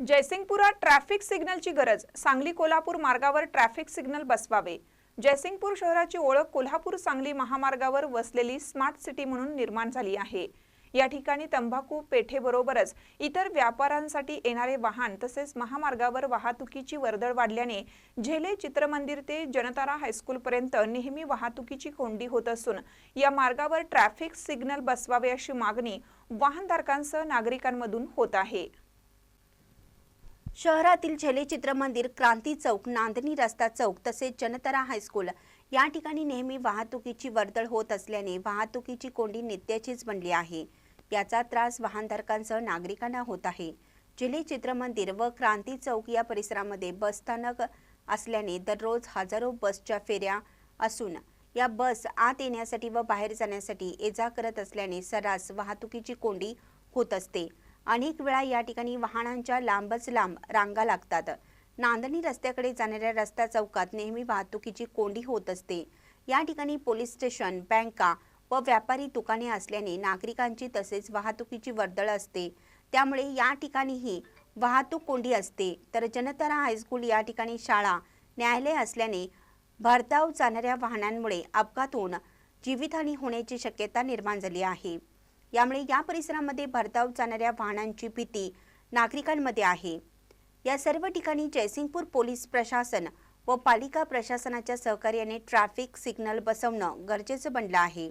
जयसिंगपुरात traffic सिग्नलची गरज. सांगली कोल्हापूर मार्गावर ट्रॅफिक सिग्नल बसवावे. जयसिंगपूर शहराची ओळख कोल्हापूर सांगली महामार्गावर वसलेली स्मार्ट सिटी म्हणून निर्माण झाली आहे. या ठिकाणी तंबाखू पेठेबरोबरच इतर व्यापाऱ्यांसाठी येणारे वाहन तसेच महामार्गावर वाहतुकीची वर्दळ वाढल्याने झेले चित्रमंदिर ते जनतारा हायस्कूलपर्यंत नेहमी वाहतुकीची कोंडी होत असून या मार्गावर ट्रॅफिक सिग्नल बसवावे अशी मागणी वाहनधारकांसह नागरिकांमधून होत आहे. शहरातील झेले चित्रमंदिर क्रांती चौक नांदणी रस्ता चौक तसेच जनतरा हायस्कूल या ठिकाणी नेहमी वाहतुकीची वर्दळ होत असल्याने वाहतुकीची कोंडी नित्याचीच बनली आहे. याचा त्रास वाहनधारकांसह नागरिकांना होत आहे. झेले चित्रमंदिर व क्रांती चौक या परिसरामध्ये बसस्थानक असल्याने दररोज हजारो बसच्या फेऱ्या असून या बस आत येण्यासाठी व बाहेर जाण्यासाठी ये जा करत असल्याने सर्रास वाहतुकीची कोंडी होत असते. अनेक वेळा या ठिकाणी वाहनांच्या लांबच लांब रांगा लागतात. नांदणी रस्त्याकडे जाणाऱ्या रस्ता चौकात नेहमी वाहतुकीची कोंडी होत असते. या ठिकाणी पोलीस स्टेशन बँका व व्यापारी दुकाने असल्याने नागरिकांची तसेच वाहतुकीची वर्दळ असते. त्यामुळे या ठिकाणीही वाहतूक कोंडी असते. तर जनतारा हायस्कूल या ठिकाणी शाळा न्यायालय असल्याने भरधाव जाणाऱ्या वाहनांमुळे अपघात होऊन जीवितहानी होण्याची शक्यता निर्माण झाली आहे. यामुळे या परिसरामध्ये भरधाव जाणाऱ्या वाहनांची भीती नागरिकांमध्ये आहे. या सर्व ठिकाणी जयसिंगपूर पोलीस प्रशासन व पालिका प्रशासनाच्या सहकार्याने ट्रॅफिक सिग्नल बसवणं गरजेचं बनलं आहे.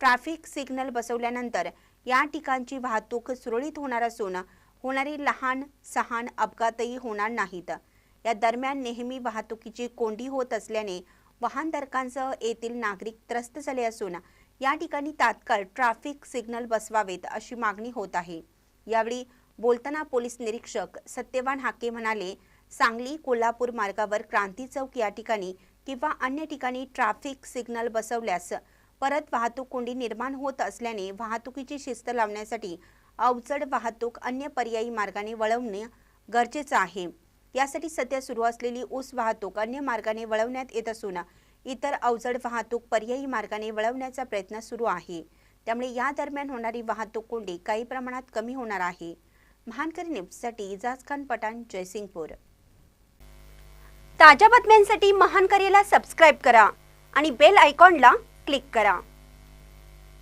ट्रॅफिक सिग्नल बसवल्यानंतर या ठिकाणची वाहतूक सुरळीत होणार असून होणारे लहान सहान अपघातही होणार नाहीत. या दरम्यान नेहमी वाहतुकीची कोंडी होत असल्याने वाहनधारकांसह येथील नागरिक त्रस्त झाले असून या ठिकाणी तात्काळ ट्रॅफिक सिग्नल बसवावेत अशी मागणी होत आहे. यावेळी बोलताना पोलीस निरीक्षक सत्यवान हाके म्हणाले सांगली कोल्हापूर मार्गावर क्रांती चौक या ठिकाणी किंवा अन्य ठिकाणी ट्रॅफिक सिग्नल बसवल्यास परत वाहतूक कोंडी निर्माण होत असल्याने वाहतुकीची शिस्त लावण्यासाठी अवजड वाहतूक अन्य पर्यायी मार्गाने वळवणे गरजेचं आहे. यासाठी सध्या सुरू असलेली ऊस वाहतूक अन्य मार्गाने वळवण्यात येत असून इतर अवजड वाहतूक पर्यायी मार्गाने वळवण्याचा प्रयत्न सुरू आहे. त्यामुळे या दरम्यान होणारी वाहतूक कोंडी काही प्रमाणात कमी होणार आहे. महानकरी न्यूजसाठी इजाज खान पठाण जयसिंगपूर. ताज्या बातम्यांसाठी महानकरीला सबस्क्राईब करा आणि बेल आयकॉनला क्लिक करा.